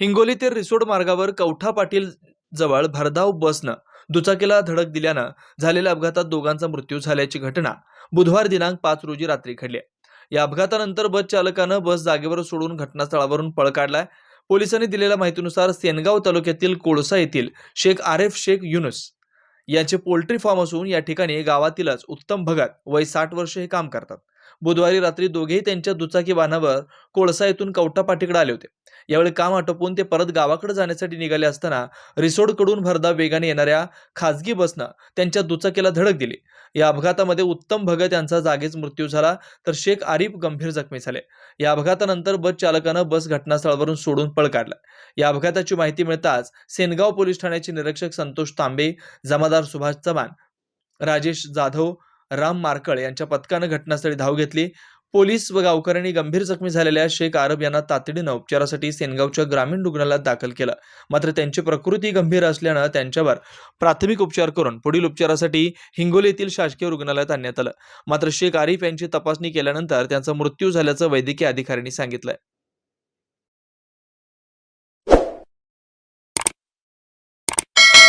हिंगोली ते रिसोड मार्गावर कवठा पाटील जवळ भरधाव बसनं दुचाकीला धडक दिल्यानं झालेल्या अपघातात दोघांचा मृत्यू झाल्याची घटना बुधवार दिनांक पाच रोजी रात्री घडली आहे. या अपघातानंतर बस चालकानं बस जागेवर सोडून घटनास्थळावरून पळ काढलाय पोलिसांनी दिलेल्या माहितीनुसार सेनगाव तालुक्यातील कोळसा येथील शेख आरेफ शेख युनुस यांचे पोल्ट्री फार्म असून या ठिकाणी गावातीलच उत्तम भगत वय साठ वर्ष हे काम करतात बुधवारी रात्री दोघेही त्यांच्या दुचाकी वाहनावर कोळसा येथून कवटापाटीकडे आले होते. यावेळी काम आटोपून ते परत गावाकडे जाण्यासाठी निघाले असताना रिसोडकडून भरधाव वेगाने येणाऱ्या खासगी बसनं त्यांच्या दुचाकीला धडक दिली. या अपघातामध्ये उत्तम भगत यांचा जागीच मृत्यू झाला तर शेख आरिफ गंभीर जखमी झाले. या अपघातानंतर बस चालकानं बस घटनास्थळावरून सोडून पळ काढला. या अपघाताची माहिती मिळताच सेनगाव पोलीस ठाण्याचे निरीक्षक संतोष तांबे जमादार सुभाष चव्हाण राजेश जाधव राम मार्कळ यांच्या पथकानं घटनास्थळी धाव घेतली. पोलीस व गावकऱ्यांनी गंभीर जखमी झालेल्या शेख आरब यांना तातडीनं उपचारासाठी सेनगावच्या ग्रामीण रुग्णालयात दाखल केलं. मात्र त्यांची प्रकृती गंभीर असल्यानं त्यांच्यावर प्राथमिक उपचार करून पुढील उपचारासाठी हिंगोली येथील शासकीय रुग्णालयात आणण्यात आलं. मात्र शेख आरिफ यांची तपासणी केल्यानंतर त्यांचा मृत्यू झाल्याचं वैद्यकीय अधिकाऱ्यांनी सांगितलंय.